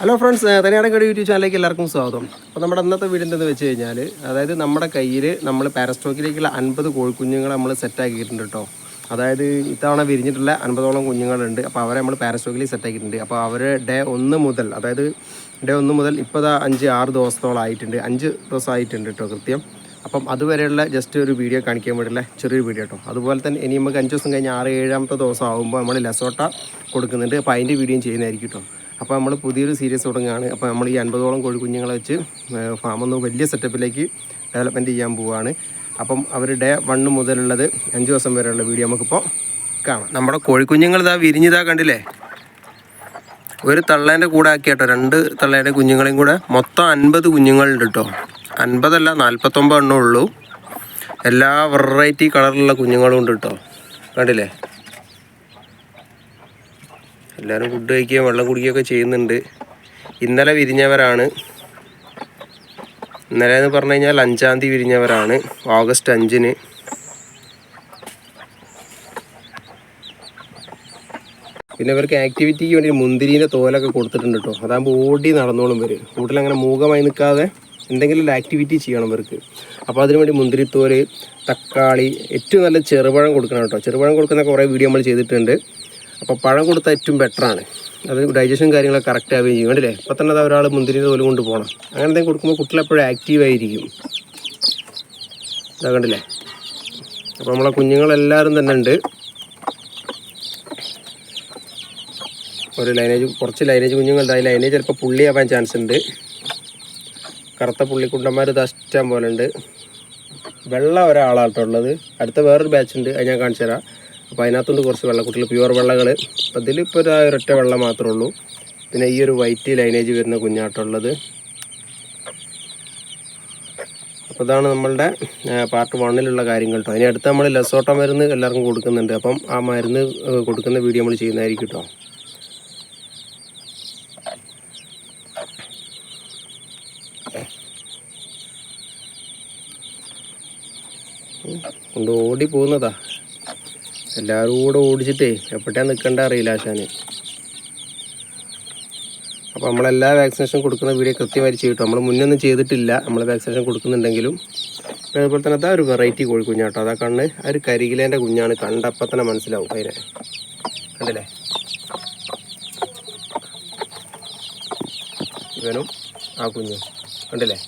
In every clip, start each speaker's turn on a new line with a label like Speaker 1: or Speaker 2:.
Speaker 1: Hello friends തനിയാടക്കട YouTube ചാനലിലേക്ക് എല്ലാവർക്കും സ്വാഗതം. അപ്പോൾ നമ്മുടെ അന്നത്തെ വീഡിയോ എന്തെന്ന് വെച്ച് കഴിഞ്ഞാൽ അതായത് നമ്മുടെ കയ്യിൽ നമ്മൾ പാരസ്റ്റോക്കിലേക്കുള്ള അൻപത് കോഴിക്കുഞ്ഞുങ്ങൾ നമ്മൾ സെറ്റാക്കിയിട്ടുണ്ട് കേട്ടോ അതായത് ഇത്തവണ വിരിഞ്ഞിട്ടുള്ള അൻപതോളം കുഞ്ഞുങ്ങളുണ്ട്. അപ്പോൾ അവരെ നമ്മൾ പാരസ്റ്റോക്കിൽ സെറ്റാക്കിയിട്ടുണ്ട് അപ്പോൾ അവർ ഡേ ഒന്ന് മുതൽ അതായത് ഡേ ഒന്ന് മുതൽ ഇപ്പോൾ അഞ്ച് ആറ് ദിവസത്തോളം ആയിട്ടുണ്ട്. അഞ്ച് ദിവസം ആയിട്ടുണ്ട് കേട്ടോ കൃത്യം. അപ്പം അതുവരെയുള്ള ജസ്റ്റ് ഒരു വീഡിയോ കാണിക്കാൻ വേണ്ടിയുള്ള ചെറിയൊരു വീഡിയോ കേട്ടോ അതുപോലെ തന്നെ ഇനി നമുക്ക് അഞ്ച് ദിവസം കഴിഞ്ഞ് ആറ് ഏഴാമത്തെ ദിവസം ആകുമ്പോൾ നമ്മൾ ലസോട്ട കൊടുക്കുന്നുണ്ട്. അപ്പോൾ അതിന്റെ വീഡിയോയും ചെയ്യുന്നതായിരിക്കും കേട്ടോ അപ്പോൾ നമ്മൾ പുതിയൊരു സീരീസ് തുടങ്ങുകയാണ്. അപ്പോൾ നമ്മൾ ഈ അൻപതോളം കോഴിക്കുഞ്ഞുങ്ങളെ വെച്ച് ഫാമൊന്ന് വലിയ സെറ്റപ്പിലേക്ക് ഡെവലപ്മെന്റ് ചെയ്യാൻ പോവുകയാണ്. അപ്പം അവർ ഡേ വണ്ണ് മുതലുള്ളത് അഞ്ച് ദിവസം വരെയുള്ള വീഡിയോ നമുക്കിപ്പോൾ കാണാം. നമ്മുടെ കോഴിക്കുഞ്ഞുങ്ങൾ ഇതാ വിരിഞ്ഞിതാ കണ്ടില്ലേ? ഒരു തള്ളേന്റെ കൂടെ ആക്കി കേട്ടോ രണ്ട് തള്ളേന്റെ കുഞ്ഞുങ്ങളെയും കൂടെ. മൊത്തം അൻപത് കുഞ്ഞുങ്ങളുണ്ട് കേട്ടോ അൻപതല്ല നാൽപ്പത്തൊമ്പത് എണ്ണമേ ഉള്ളൂ. എല്ലാ വെറൈറ്റി കളറിലുള്ള കുഞ്ഞുങ്ങളും ഉണ്ട് കേട്ടോ കണ്ടില്ലേ? എല്ലാവരും ഫുഡ് കഴിക്കുകയും വെള്ളം കുടിക്കുകയൊക്കെ ചെയ്യുന്നുണ്ട്. ഇന്നലെ വിരിഞ്ഞവരാണ്. ഇന്നലെ എന്ന് പറഞ്ഞു കഴിഞ്ഞാൽ അഞ്ചാം തീയതി വിരിഞ്ഞവരാണ്. ഓഗസ്റ്റ് അഞ്ചിന്. പിന്നെ ഇവർക്ക് ആക്ടിവിറ്റിക്ക് വേണ്ടി മുന്തിരീന്റെ തോലൊക്കെ കൊടുത്തിട്ടുണ്ട് കേട്ടോ. അതാകുമ്പോൾ ഓടി നടന്നോളും ഇവർ കൂട്ടിലങ്ങനെ മൂകമായി നിൽക്കാതെ എന്തെങ്കിലും ഒരു ആക്ടിവിറ്റി ചെയ്യണം ഇവർക്ക്. അപ്പോൾ അതിനുവേണ്ടി മുന്തിരിത്തോൽ തക്കാളി ഏറ്റവും നല്ല ചെറുപഴം കൊടുക്കണം കേട്ടോ. ചെറുപഴം കൊടുക്കുന്ന കുറേ വീഡിയോ നമ്മൾ ചെയ്തിട്ടുണ്ട്. അപ്പോൾ പഴം കൊടുത്ത ഏറ്റവും ബെറ്ററാണ് അത് ഡൈജഷൻ കാര്യങ്ങളൊക്കെ കറക്റ്റ് ആവുകയും ചെയ്യും. കണ്ടില്ലേ? ഇപ്പം തന്നെ അത് ഒരാൾ മുന്തിരി തോൽ കൊണ്ട് പോകണം അങ്ങനെ എന്തെങ്കിലും കൊടുക്കുമ്പോൾ കുട്ടികളെപ്പോഴും ആക്റ്റീവായിരിക്കും ഇതാ കണ്ടില്ലേ? അപ്പോൾ നമ്മളെ കുഞ്ഞുങ്ങളെല്ലാവരും തന്നെ ഉണ്ട്. ഒരു ലൈനേജ് കുറച്ച് ലൈനേജ് കുഞ്ഞുങ്ങളുണ്ട് ആ ലൈനേജ് ചിലപ്പോൾ പുള്ളിയാവാൻ ചാൻസ് ഉണ്ട്. കറുത്ത പുള്ളിക്കുണ്ടന്മാർ ഇഷ്ടം പോലെ ഉണ്ട്. വെള്ള ഒരാളാട്ടോ ഉള്ളത്. അടുത്ത വേറൊരു ബാച്ച് ഉണ്ട്. അത് ഞാൻ കാണിച്ചു തരാം അപ്പോൾ അതിനകത്തുണ്ട് കുറച്ച് വെള്ളക്കുട്ടികൾ പ്യുവർ വെള്ളകൾ അപ്പോൾ ഇതിലിപ്പോൾ ഒരു ഒരൊറ്റ വെള്ളം മാത്രമേ ഉള്ളൂ. പിന്നെ ഈ ഒരു വൈറ്റ് ലൈനേജ് വരുന്ന കുഞ്ഞാട്ടുള്ളത്. അപ്പോൾ ഇതാണ് നമ്മളുടെ പാർട്ട് വണ്ണിലുള്ള കാര്യങ്ങൾ കേട്ടോ അതിന് അടുത്ത് നമ്മൾ ലസോട്ട മരുന്ന് എല്ലാവർക്കും കൊടുക്കുന്നുണ്ട്. അപ്പം ആ മരുന്ന് കൊടുക്കുന്ന വീഡിയോ നമ്മൾ ചെയ്യുന്നതായിരിക്കും കേട്ടോ കൊണ്ട് ഓടി പോകുന്നതാ. എല്ലാവരും കൂടെ ഓടിച്ചിട്ടേ എപ്പോഴാണ് നിൽക്കേണ്ട അറിയില്ല ആശാന്. അപ്പോൾ നമ്മളെല്ലാ വാക്സിനേഷൻ കൊടുക്കുന്ന വീഡിയോ കൃത്യമായി ചെയ്തിട്ടു നമ്മൾ മുന്നൊന്നും ചെയ്തിട്ടില്ല. നമ്മൾ വാക്സിനേഷൻ കൊടുക്കുന്നുണ്ടെങ്കിലും. അതുപോലെ തന്നെ അതാ ഒരു വെറൈറ്റി കോഴിക്കുഞ്ഞാട്ടോ അതാ കണ്ണ്. ആ ഒരു കരികിലേന്റെ കുഞ്ഞാണ് കണ്ടപ്പോൾ തന്നെ മനസ്സിലാവും അതിനെ. കണ്ടില്ലേ? ഇവനും ആ കുഞ്ഞും. കണ്ടില്ലേ?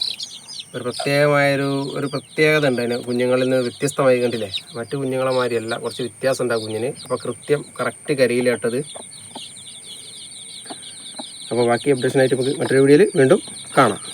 Speaker 1: ഒരു പ്രത്യേകമായൊരു ഒരു പ്രത്യേകത ഉണ്ട് അതിന്. കുഞ്ഞുങ്ങളിൽ നിന്ന് വ്യത്യസ്തമായി കണ്ടില്ലേ? മറ്റു കുഞ്ഞുങ്ങളെ മാതിരിയല്ല. കുറച്ച് വ്യത്യാസം ഉണ്ട് കുഞ്ഞിന്. അപ്പോൾ കൃത്യം കറക്റ്റ് കരിയിലേട്ടത്. അപ്പോൾ ബാക്കി അപ്ഡേഷനായിട്ട് നമുക്ക് മറ്റൊരു വീഡിയോയിൽ വീണ്ടും കാണാം.